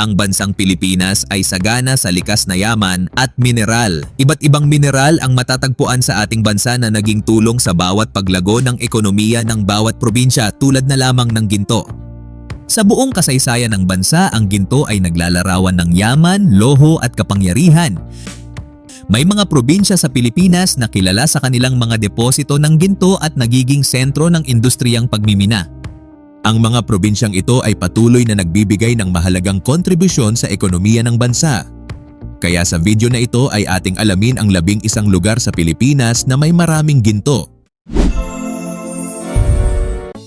Ang bansang Pilipinas ay sagana sa likas na yaman at mineral. Iba't ibang mineral ang matatagpuan sa ating bansa na naging tulong sa bawat paglago ng ekonomiya ng bawat probinsya tulad na lamang ng ginto. Sa buong kasaysayan ng bansa, ang ginto ay naglalarawan ng yaman, loho at kapangyarihan. May mga probinsya sa Pilipinas na kilala sa kanilang mga deposito ng ginto at nagiging sentro ng industriyang pagmimina. Ang mga probinsyang ito ay patuloy na nagbibigay ng mahalagang kontribusyon sa ekonomiya ng bansa. Kaya sa video na ito ay ating alamin ang labing isang lugar sa Pilipinas na may maraming ginto.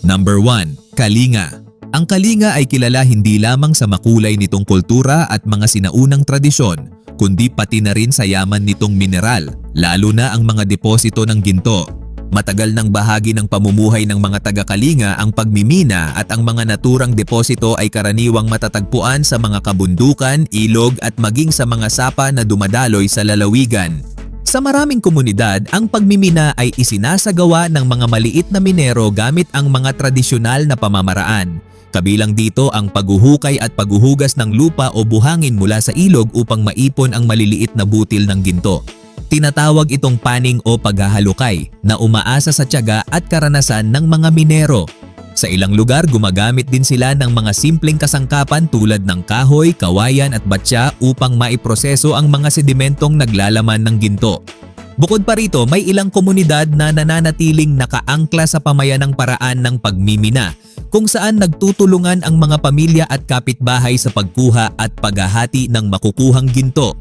Number 1. Kalinga Ang Kalinga ay kilala hindi lamang sa makulay nitong kultura at mga sinaunang tradisyon, kundi pati na rin sa yaman nitong mineral, lalo na ang mga deposito ng ginto. Matagal ng bahagi ng pamumuhay ng mga taga-Kalinga ang pagmimina at ang mga naturang deposito ay karaniwang matatagpuan sa mga kabundukan, ilog at maging sa mga sapa na dumadaloy sa lalawigan. Sa maraming komunidad, ang pagmimina ay isinasagawa ng mga maliit na minero gamit ang mga tradisyonal na pamamaraan. Kabilang dito ang paghuhukay at paghuhugas ng lupa o buhangin mula sa ilog upang maipon ang maliliit na butil ng ginto. Tinatawag itong paning o paghahalukay na umaasa sa tiyaga at karanasan ng mga minero. Sa ilang lugar gumagamit din sila ng mga simpleng kasangkapan tulad ng kahoy, kawayan at batya upang maiproseso ang mga sedimentong naglalaman ng ginto. Bukod pa rito, may ilang komunidad na nananatiling nakaangkla sa pamayanang paraan ng pagmimina kung saan nagtutulungan ang mga pamilya at kapitbahay sa pagkuha at paghahati ng makukuhang ginto.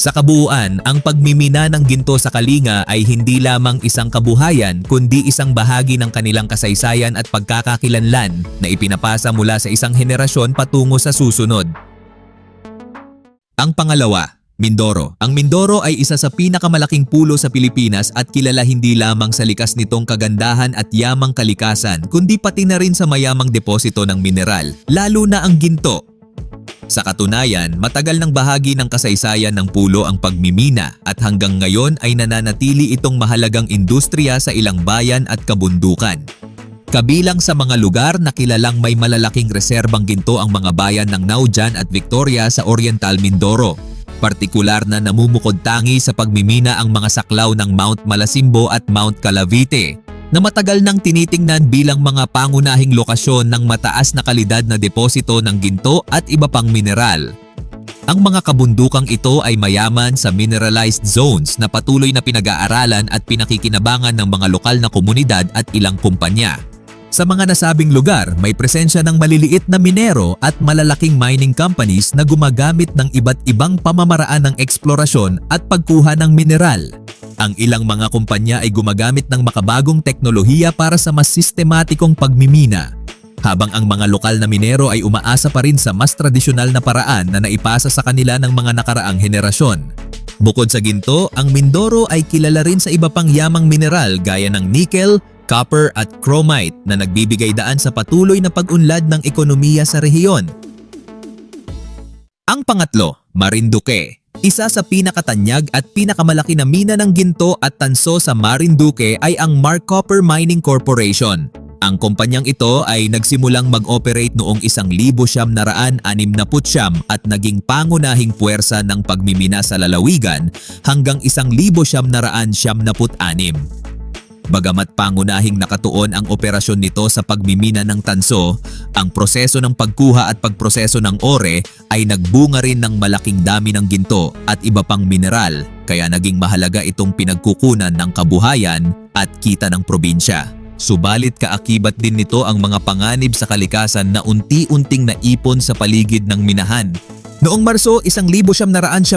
Sa kabuuan, ang pagmimina ng ginto sa Kalinga ay hindi lamang isang kabuhayan kundi isang bahagi ng kanilang kasaysayan at pagkakakilanlan na ipinapasa mula sa isang henerasyon patungo sa susunod. Ang pangalawa, Mindoro. Ang Mindoro ay isa sa pinakamalaking pulo sa Pilipinas at kilala hindi lamang sa likas nitong kagandahan at yamang kalikasan kundi pati na rin sa mayamang deposito ng mineral, lalo na ang ginto. Sa katunayan, matagal ng bahagi ng kasaysayan ng pulo ang pagmimina at hanggang ngayon ay nananatili itong mahalagang industriya sa ilang bayan at kabundukan. Kabilang sa mga lugar na kilalang may malalaking reserbang ginto ang mga bayan ng Naujan at Victoria sa Oriental Mindoro. Partikular na namumukod tangi sa pagmimina ang mga saklaw ng Mount Malasimbo at Mount Calavite na matagal nang tinitingnan bilang mga pangunahing lokasyon ng mataas na kalidad na deposito ng ginto at iba pang mineral. Ang mga kabundukang ito ay mayaman sa mineralized zones na patuloy na pinag-aaralan at pinakikinabangan ng mga lokal na komunidad at ilang kumpanya. Sa mga nasabing lugar, may presensya ng maliliit na minero at malalaking mining companies na gumagamit ng iba't ibang pamamaraan ng eksplorasyon at pagkuha ng mineral. Ang ilang mga kumpanya ay gumagamit ng makabagong teknolohiya para sa mas sistematikong pagmimina, habang ang mga lokal na minero ay umaasa pa rin sa mas tradisyonal na paraan na naipasa sa kanila ng mga nakaraang henerasyon. Bukod sa ginto, ang Mindoro ay kilala rin sa iba pang yamang mineral gaya ng nickel, copper at chromite na nagbibigay daan sa patuloy na pag-unlad ng ekonomiya sa rehiyon. Ang pangatlo, Marinduque. Isa sa pinakatanyag at pinakamalaki na mina ng ginto at tanso sa Marinduque ay ang Mark Copper Mining Corporation. Ang kumpanyang ito ay nagsimulang mag-operate noong 1969 at naging pangunahing puwersa ng pagmimina sa lalawigan hanggang 1976. Bagamat pangunahing nakatuon ang operasyon nito sa pagmimina ng tanso, ang proseso ng pagkuha at pagproseso ng ore ay nagbunga rin ng malaking dami ng ginto at iba pang mineral kaya naging mahalaga itong pinagkukunan ng kabuhayan at kita ng probinsya. Subalit kaakibat din nito ang mga panganib sa kalikasan na unti-unting naipon sa paligid ng minahan Noong Marso 1976,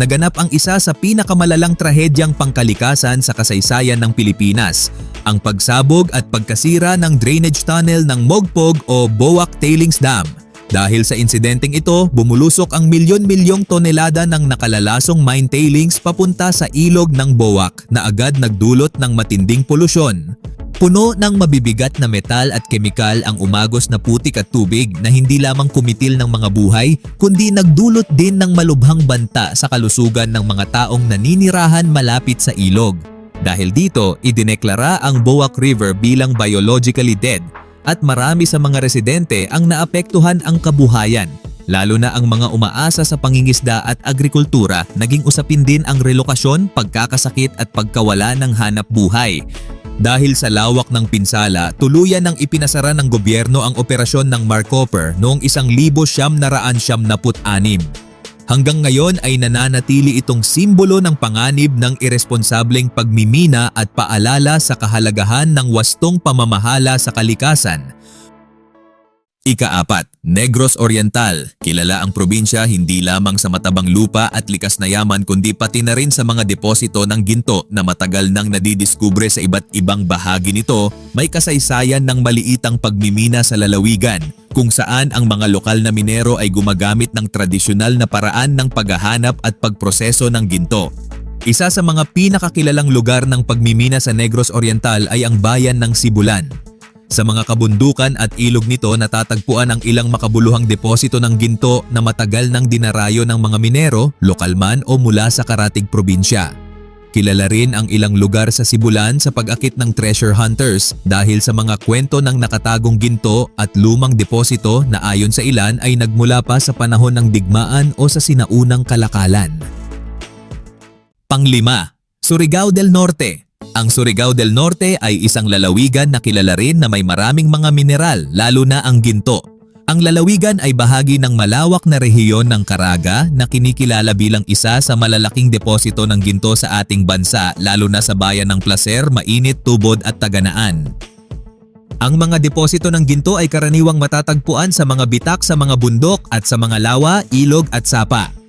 naganap ang isa sa pinakamalalang trahedyang pangkalikasan sa kasaysayan ng Pilipinas, ang pagsabog at pagkasira ng drainage tunnel ng Mogpog o Boak Tailings Dam. Dahil sa insidenteng ito, bumulusok ang milyon-milyong tonelada ng nakalalasong mine tailings papunta sa ilog ng Boak na agad nagdulot ng matinding polusyon. Puno ng mabibigat na metal at kemikal ang umagos na putik at tubig na hindi lamang kumitil ng mga buhay kundi nagdulot din ng malubhang banta sa kalusugan ng mga taong naninirahan malapit sa ilog. Dahil dito, idineklara ang Boak River bilang biologically dead at marami sa mga residente ang naapektuhan ang kabuhayan lalo na ang mga umaasa sa pangingisda at agrikultura, naging usapin din ang relokasyon, pagkakasakit at pagkawala ng hanap buhay. Dahil sa lawak ng pinsala, tuluyan ng ipinasara ng gobyerno ang operasyon ng Mark Copper noong 1976. Hanggang ngayon ay nananatili itong simbolo ng panganib ng irresponsableng pagmimina at paalala sa kahalagahan ng wastong pamamahala sa kalikasan. Ikaapat, Negros Oriental. Kilala ang probinsya hindi lamang sa matabang lupa at likas na yaman kundi pati na rin sa mga deposito ng ginto na matagal nang nadidiskubre sa iba't ibang bahagi nito, may kasaysayan ng maliitang pagmimina sa lalawigan kung saan ang mga lokal na minero ay gumagamit ng tradisyonal na paraan ng paghahanap at pagproseso ng ginto. Isa sa mga pinakakilalang lugar ng pagmimina sa Negros Oriental ay ang bayan ng Sibulan. Sa mga kabundukan at ilog nito natatagpuan ang ilang makabuluhang deposito ng ginto na matagal nang dinarayo ng mga minero, lokal man o mula sa karatig probinsya. Kilala rin ang ilang lugar sa Sibulan sa pag-akit ng treasure hunters dahil sa mga kwento ng nakatagong ginto at lumang deposito na ayon sa ilan ay nagmula pa sa panahon ng digmaan o sa sinaunang kalakalan. Panglima, Surigao del Norte. Ang Surigao del Norte ay isang lalawigan na kilala rin na may maraming mga mineral lalo na ang ginto. Ang lalawigan ay bahagi ng malawak na rehiyon ng Caraga na kinikilala bilang isa sa malalaking deposito ng ginto sa ating bansa lalo na sa bayan ng Placer, Mainit, Tubod at Taganaan. Ang mga deposito ng ginto ay karaniwang matatagpuan sa mga bitak sa mga bundok at sa mga lawa, ilog at sapa.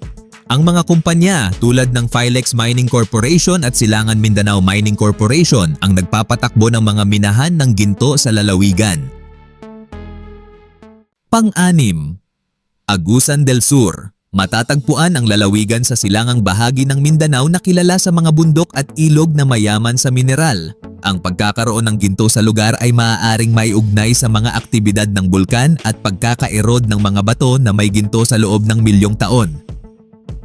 Ang mga kumpanya tulad ng Filex Mining Corporation at Silangan Mindanao Mining Corporation ang nagpapatakbo ng mga minahan ng ginto sa lalawigan. Pang-anim, Agusan del Sur. Matatagpuan ang lalawigan sa silangang bahagi ng Mindanao na kilala sa mga bundok at ilog na mayaman sa mineral. Ang pagkakaroon ng ginto sa lugar ay maaaring maiugnay sa mga aktibidad ng bulkan at pagkaka-erode ng mga bato na may ginto sa loob ng milyong taon.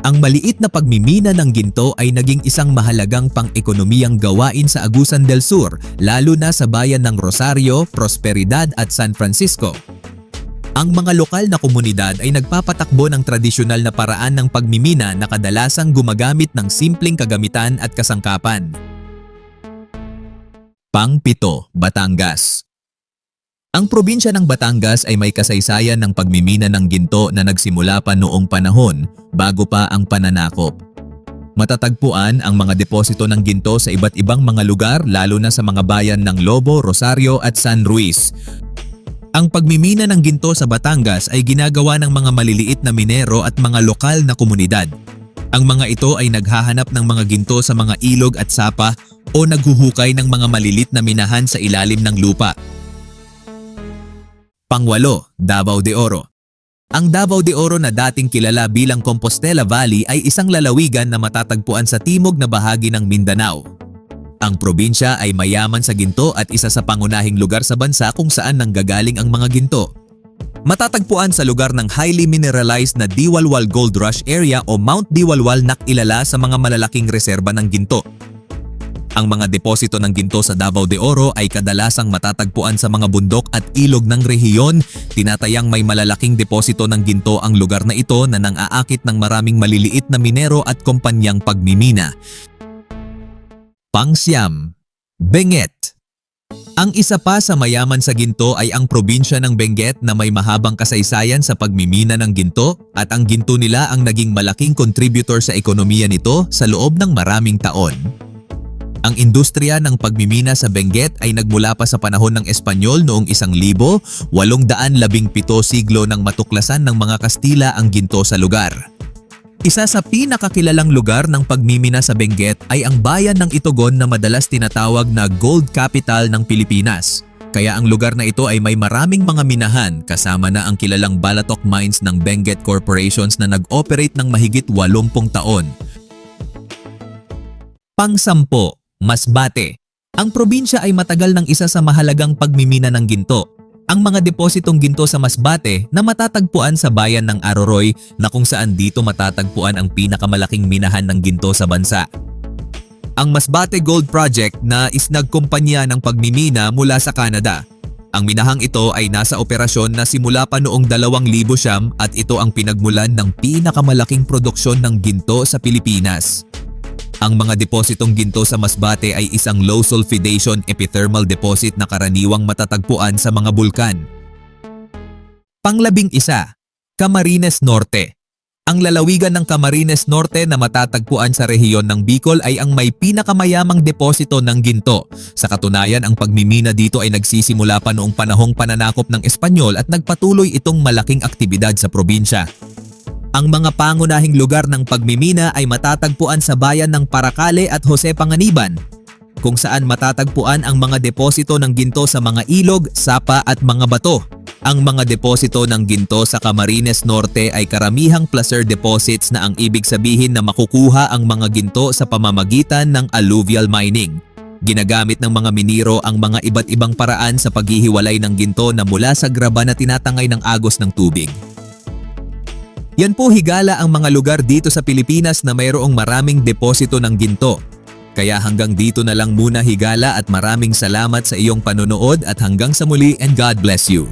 Ang maliit na pagmimina ng ginto ay naging isang mahalagang pang-ekonomiyang gawain sa Agusan del Sur, lalo na sa bayan ng Rosario, Prosperidad at San Francisco. Ang mga lokal na komunidad ay nagpapatakbo ng tradisyonal na paraan ng pagmimina na kadalasang gumagamit ng simpleng kagamitan at kasangkapan. Pang-pito, Batangas Ang probinsya ng Batangas ay may kasaysayan ng pagmimina ng ginto na nagsimula pa noong panahon bago pa ang pananakop. Matatagpuan ang mga deposito ng ginto sa iba't ibang mga lugar lalo na sa mga bayan ng Lobo, Rosario at San Luis. Ang pagmimina ng ginto sa Batangas ay ginagawa ng mga maliliit na minero at mga lokal na komunidad. Ang mga ito ay naghahanap ng mga ginto sa mga ilog at sapa o naghuhukay ng mga malilit na minahan sa ilalim ng lupa. Pangwalo, Davao de Oro. Ang Davao de Oro na dating kilala bilang Compostela Valley ay isang lalawigan na matatagpuan sa timog na bahagi ng Mindanao. Ang probinsya ay mayaman sa ginto at isa sa pangunahing lugar sa bansa kung saan nanggagaling ang mga ginto. Matatagpuan sa lugar ng highly mineralized na Diwalwal Gold Rush Area o Mount Diwalwal na kilala sa mga malalaking reserba ng ginto. Ang mga deposito ng ginto sa Davao de Oro ay kadalasang matatagpuan sa mga bundok at ilog ng rehiyon. Tinatayang may malalaking deposito ng ginto ang lugar na ito na nang-aakit ng maraming maliliit na minero at kumpanyang pagmimina. Pangsiam, Benguet. Ang isa pa sa mayaman sa ginto ay ang probinsya ng Benguet na may mahabang kasaysayan sa pagmimina ng ginto at ang ginto nila ang naging malaking contributor sa ekonomiya nito sa loob ng maraming taon. Ang industriya ng pagmimina sa Benguet ay nagmula pa sa panahon ng Espanyol noong 1817 siglo nang matuklasan ng mga Kastila ang ginto sa lugar. Isa sa pinakakilalang lugar ng pagmimina sa Benguet ay ang bayan ng Itogon na madalas tinatawag na Gold Capital ng Pilipinas. Kaya ang lugar na ito ay may maraming mga minahan kasama na ang kilalang Balatok Mines ng Benguet Corporations na nag-operate ng mahigit 80 taon. Pangsampo, Masbate. Ang probinsya ay matagal ng isa sa mahalagang pagmimina ng ginto. Ang mga depositong ginto sa Masbate na matatagpuan sa bayan ng Aroroy na kung saan dito matatagpuan ang pinakamalaking minahan ng ginto sa bansa. Ang Masbate Gold Project na isnagkumpanya ng pagmimina mula sa Canada. Ang minahang ito ay nasa operasyon na simula pa noong 2000 siyam at ito ang pinagmulan ng pinakamalaking produksyon ng ginto sa Pilipinas. Ang mga depositong ginto sa Masbate ay isang low sulfidation epithermal deposit na karaniwang matatagpuan sa mga bulkan. Panglabing isa, Camarines Norte. Ang lalawigan ng Camarines Norte na matatagpuan sa rehiyon ng Bicol ay ang may pinakamayamang deposito ng ginto. Sa katunayan, ang pagmimina dito ay nagsisimula pa noong panahong pananakop ng Espanyol at nagpatuloy itong malaking aktibidad sa probinsya. Ang mga pangunahing lugar ng pagmimina ay matatagpuan sa bayan ng Paracale at Jose Panganiban, kung saan matatagpuan ang mga deposito ng ginto sa mga ilog, sapa at mga bato. Ang mga deposito ng ginto sa Camarines Norte ay karamihang placer deposits na ang ibig sabihin na makukuha ang mga ginto sa pamamagitan ng alluvial mining. Ginagamit ng mga miniro ang mga iba't ibang paraan sa paghihiwalay ng ginto na mula sa graba na tinatangay ng agos ng tubig. Yan po higala ang mga lugar dito sa Pilipinas na mayroong maraming deposito ng ginto. Kaya hanggang dito na lang muna higala at maraming salamat sa iyong panonood at hanggang sa muli and God bless you.